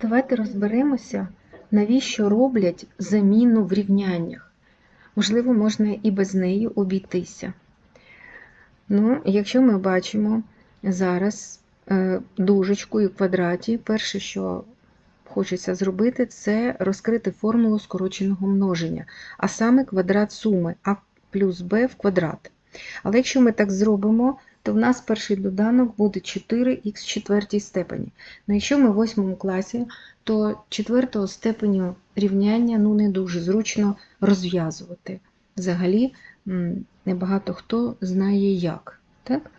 Давайте розберемося, навіщо роблять заміну в рівняннях. Можливо, можна і без неї обійтися. Ну, якщо ми бачимо зараз е, дужечку і квадраті, перше, що хочеться зробити, це розкрити формулу скороченого множення, а саме квадрат суми а плюс b в квадрат. Але якщо ми так зробимо, то в нас перший доданок буде 4х в четвертій степені. Ну, якщо ми в 8 класі, то четвертого степеню рівняння ну, не дуже зручно розв'язувати. Взагалі, небагато хто знає як. Так?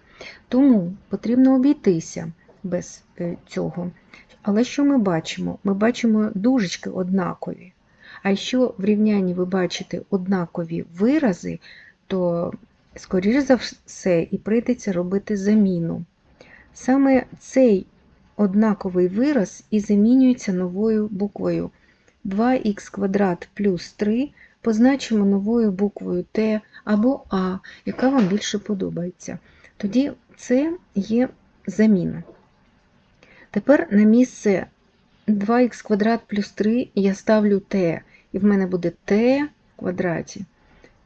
Тому потрібно обійтися без е, цього. Але що ми бачимо? Ми бачимо дужечки однакові. А якщо в рівнянні ви бачите однакові вирази, то, скоріш за все, і прийдеться робити заміну. Саме цей однаковий вираз і замінюється новою буквою 2х квадрат плюс 3 позначимо новою буквою Т або А, яка вам більше подобається. Тоді це є заміна. Тепер на місце 2х квадрат плюс 3 я ставлю t, і в мене буде t в квадраті.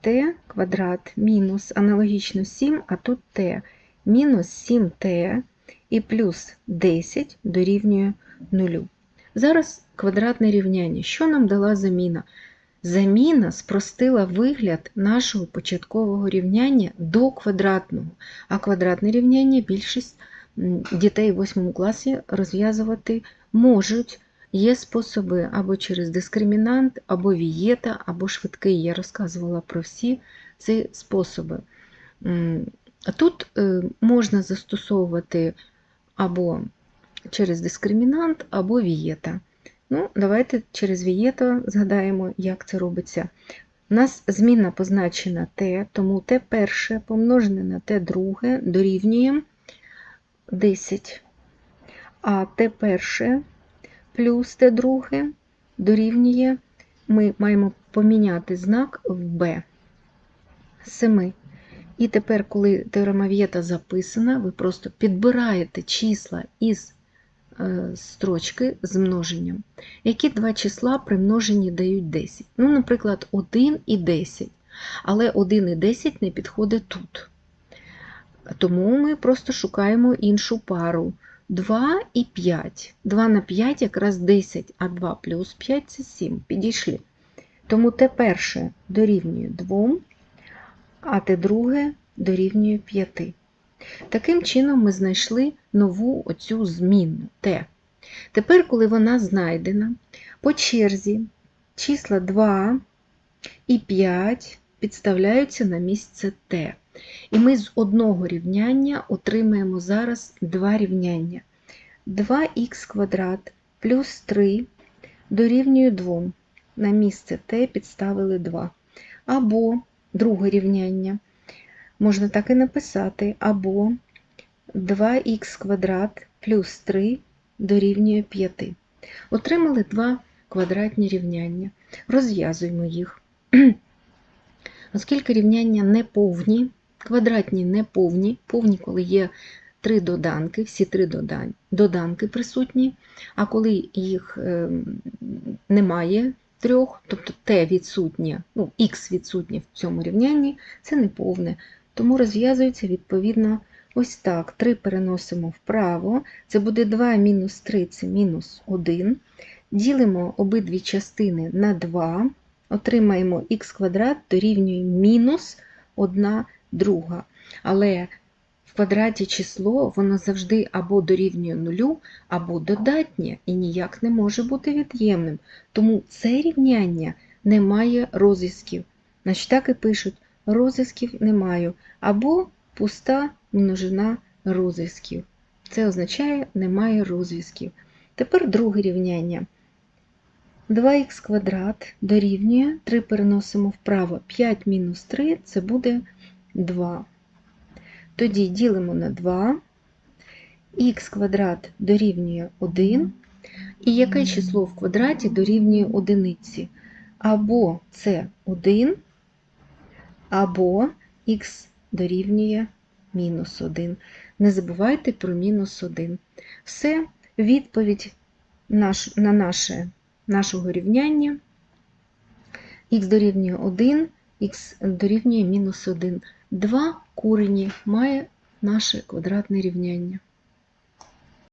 T квадрат мінус аналогічно 7, а тут t. Мінус 7t і плюс 10 дорівнює 0. Зараз квадратне рівняння. Що нам дала заміна? Заміна спростила вигляд нашого початкового рівняння до квадратного, а квадратне рівняння більшість дітей в 8 класі розв'язувати можуть. Є способи або через дискримінант, або вієта, або швидкий. Я розказувала про всі ці способи. Тут е, можна застосовувати або через дискримінант, або вієта. Ну, Давайте через вієто згадаємо, як це робиться. У нас змінна позначена t, тому t перше помножене на t друге дорівнює 10. А t перше плюс t друге дорівнює, ми маємо поміняти знак в b 7. І тепер, коли теорема Вєта записана, ви просто підбираєте числа із е, строчки з множенням. Які два числа при множенні дають 10? Ну, наприклад, 1 і 10. Але 1 і 10 не підходить тут. Тому ми просто шукаємо іншу пару. 2 і 5. 2 на 5 якраз 10, а 2 плюс 5 це 7. Підійшли. Тому те перше дорівнює 2, а те друге дорівнює 5. Таким чином ми знайшли нову оцю змінну Т. Тепер, коли вона знайдена, по черзі числа 2 і 5 підставляються на місце Т. І ми з одного рівняння отримаємо зараз два рівняння. 2х квадрат плюс 3 дорівнює 2. На місце t підставили 2. Або друге рівняння. Можна так і написати, або 2х квадрат плюс 3 дорівнює 5. Отримали два квадратні рівняння. Розв'язуємо їх. Оскільки рівняння не повні, квадратні не повні, повні, коли є три доданки, всі три доданки присутні, а коли їх немає трьох, тобто t відсутнє, ну, х відсутнє в цьому рівнянні, це не повне. Тому розв'язується відповідно ось так. 3 переносимо вправо, це буде 2 мінус 3 це мінус 1. Ділимо обидві частини на 2, отримаємо х квадрат дорівнює мінус 1 друга. Але в квадраті число воно завжди або дорівнює нулю, або додатнє і ніяк не може бути від'ємним. Тому це рівняння не має розв'язків. Значить, так і пишуть: розв'язків немає, або пуста множина розв'язків. Це означає немає розв'язків. Тепер друге рівняння. 2х квадрат дорівнює 3 переносимо вправо 5 мінус 3 це буде 2. Тоді ділимо на 2, х квадрат дорівнює 1. І яке число в квадраті дорівнює одиниці? Або це 1, або х дорівнює мінус 1. Не забувайте про мінус 1. Все, відповідь на нашого рівняння х дорівнює 1, х дорівнює мінус 1. Два корені має наше квадратне рівняння.